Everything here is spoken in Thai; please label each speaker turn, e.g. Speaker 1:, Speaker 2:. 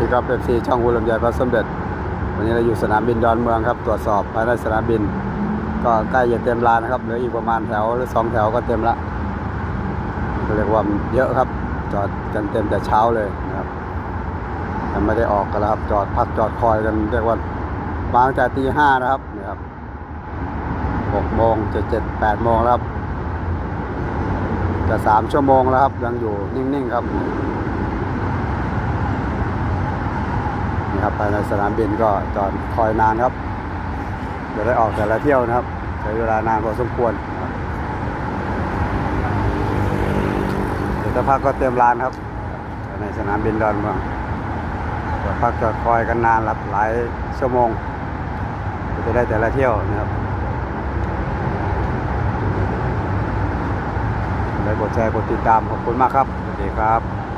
Speaker 1: ดีครับเอฟซีช่องวูลำใหญ่พระสมเด็จ วันนี้เราอยู่สนามบินดอนเมืองครับ ตรวจสอบภายในสนามบิน ก็ใกล้จะเต็มลานนะครับเหลืออีกประมาณแถวหรือสองแถวก็เต็มละเรียกว่าเยอะครับ จอดกันเต็มแต่เช้าเลยนะครับยังไม่ได้ออกกันแล้วครับ จอดพักจอดคอยกันเรียกว่ามาตั้งแต่ตีห้านะครับนี่ครับหกโมงเจ็ดเจ็ดแปดโมงแล้วครับจะสามชั่วโมงแล้วครับ ยังอยู่นิ่งๆครับ ครับภายในสนามบินก็จอดคอยนานครับจะได้ออกแต่ละเที่ยวนะครับใช้เวลานานพอสมควรเดี๋ยวจะพักก็เตรียมลานครับ ในสนามบินดอนเมืองจอดพักจอดคอยกันนานหลับหลายชั่วโมงจะได้แต่ละเที่ยวนะครับได้กดแชร์กดติดตามขอบคุณมากครับสวัสดีครับ